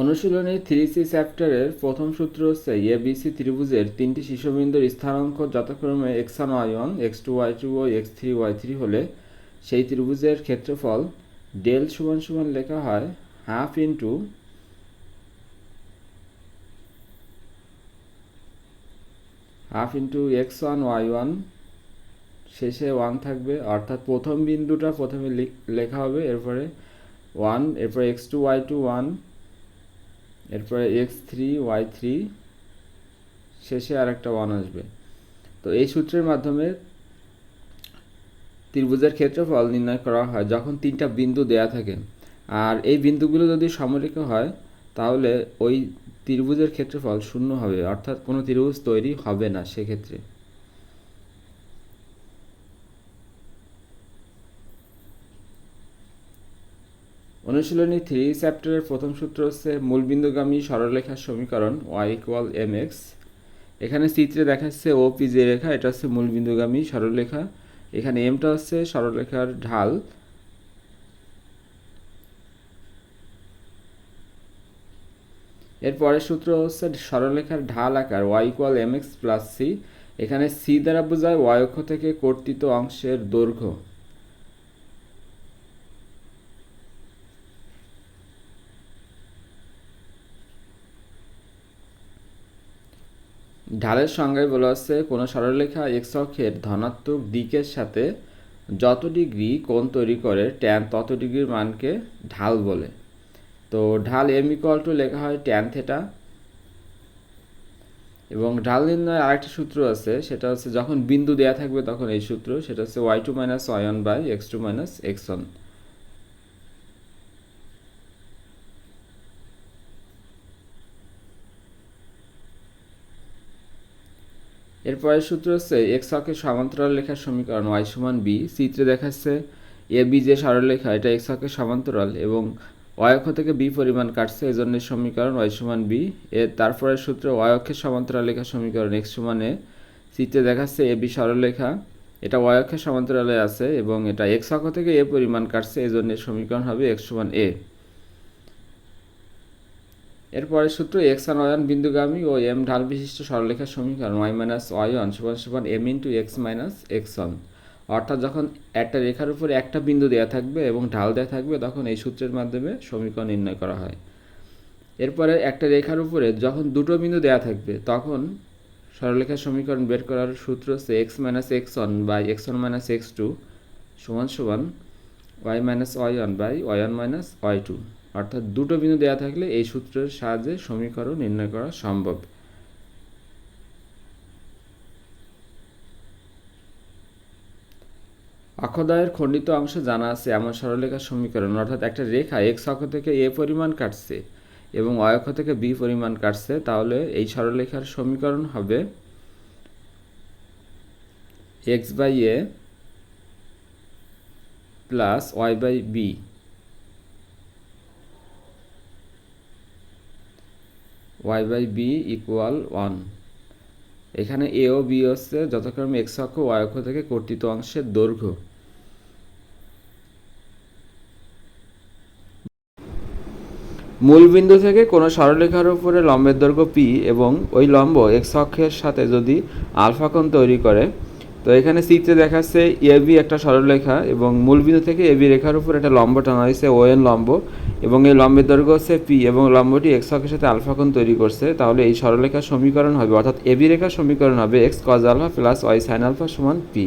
অনুশীলনী three C চ্যাপ্টারের প্রথম সূত্র হচ্ছে এ, বি, সি ত্রিভুজের তিনটি শীর্ষবিন্দুর স্থানাঙ্ক যথাক্রমে x one y one, x two y two ও এক্স থ্রি ওয়াই থ্রি হলে সেই ত্রিভুজের ক্ষেত্রফল ডেল সমান সমান লেখা হয় half into half into x one y one শেষে ওয়ান থাকবে। অর্থাৎ প্রথম বিন্দুটা প্রথমে লেখা হবে, এরপরে ওয়ান, এরপরে x two y two one এরপরে এক্স থ্রি ওয়াই থ্রি শেষে আর একটা ওয়ান আসবে। তো এই সূত্রের মাধ্যমে ত্রিভুজের ক্ষেত্রফল নির্ণয় করা হয় যখন তিনটা বিন্দু দেয়া থাকে। আর এই বিন্দুগুলো যদি সমরেখা হয়, তাহলে ওই ত্রিভুজের ক্ষেত্রফল শূন্য হবে, অর্থাৎ কোনো ত্রিভুজ তৈরি হবে না সেক্ষেত্রে। অনুশীলনী থ্রি চ্যাপ্টারের প্রথম সূত্র হচ্ছে মূলবিন্দুগামী সরলরেখার সমীকরণ ওয়াই ইকুয়াল এম এক্স এখানে চিত্রে দেখাচ্ছে ও পি যে রেখা, এটা হচ্ছে মূলবিন্দুগামী সরলরেখা। এখানে এমটা হচ্ছে সরলরেখার ঢাল। এর পরের সূত্র হচ্ছে সরলরেখার ঢাল আকার y equal m x plus c এখানে সি দ্বারা বোঝায় ওয়াই অক্ষ থেকে কর্তিত অংশের দৈর্ঘ্য। ঢালের সংজ্ঞায় বলা হচ্ছে, কোনো সরলরেখা এক্স অক্ষের ধনাত্মক দিকের সাথে যত ডিগ্রি কোণ তৈরি করে ট্যান তত ডিগ্রির মানকে ঢাল বলে। তো ঢাল এম ইকুয়াল টু লেখা হয় ট্যান থেটা এবং ঢাল নির্ণয়ের আরেকটি সূত্র আছে, সেটা হচ্ছে যখন বিন্দু দেয়া থাকবে তখন এই সূত্র, সেটা হচ্ছে y two minus y one by x two minus x one এরপরের সূত্র হচ্ছে এক্স অক্ষের সমান্তরাল লেখার সমীকরণ ওয়াই সমান বি চিত্রে দেখাচ্ছে, এ বি যে সরলরেখা এটা এক্স অক্ষের সমান্তরাল এবং ওয়াই অক্ষ থেকে বি পরিমাণ কাটছে এই জন্য সমীকরণ ওয়াই সমান বি এর তারপরের সূত্র ওয়াই অক্ষের সমান্তরাল লেখার সমীকরণ এক্স সমান এ চিত্রে দেখাচ্ছে, এ বি সরলরেখা এটা ওয়াই অক্ষের সমান্তরালে আছে এবং এটা এক্স অক্ষ থেকে এ পরিমাণ কাটছে এই জন্য সমীকরণ হবে এক্স সমান এ এরপরের সূত্র এক্স ওয়ান ওয়ান বিন্দুগামী ও এম ঢাল বিশিষ্ট সরলরেখার সমীকরণ ওয়াই মাইনাস ওয়াই ওয়ান সমান সমান m into x minus x one অর্থাৎ যখন একটা রেখার উপরে একটা বিন্দু দেওয়া থাকবে এবং ঢাল দেওয়া থাকবে, তখন এই সূত্রের মাধ্যমে সমীকরণ নির্ণয় করা হয়। এরপরে একটা রেখার উপরে যখন দুটো বিন্দু দেওয়া থাকবে, তখন সরলরেখার সমীকরণ বের করার সূত্র হচ্ছে x minus x one by x one minus x two সমান সমান y minus y one by y one minus y two অর্থাৎ দুটো বিন্দু দেওয়া থাকলে এই সূত্রের সাহায্যে সমীকরণ নির্ণয় করা সম্ভব। অক্ষদয়ের খণ্ডিত অংশ জানা আছে, এমন সরলরেখার সমীকরণ। অর্থাৎ একটা রেখা এক্স অক্ষ থেকে এ পরিমাণ কাটছে এবং অক্ষ থেকে বি পরিমাণ কাটছে, তাহলে এই সরলরেখার সমীকরণ হবে x by a plus y by b y by b equal one এখানে এ ও বি হচ্ছে যথাক্রমে এক্স অক্ষ ওয়াই অক্ষ থেকে কর্তৃত অংশের দৈর্ঘ্য। মূল বিন্দু থেকে কোনো সরলরেখার উপরে লম্বের দৈর্ঘ্য পি এবং ওই লম্ব এক্স অক্ষের সাথে যদি আলফা কোণ তৈরি করে তো এখানে চিত্রে দেখাচ্ছে এ বি একটা সরলরেখা এবং মূল বিন্দু থেকে এ বি রেখার উপর একটা লম্ব টানা হয়েছে ও এন লম্ব এবং এই লম্বের দৈর্ঘ্য হচ্ছে পি এবং লম্বটি এক্স অক্ষের সাথে আলফা কোণ তৈরি করছে তাহলে এই সরলরেখার সমীকরণ হবে, অর্থাৎ এ বি রেখার সমীকরণ হবে x cos alpha plus y sine alpha সমান পি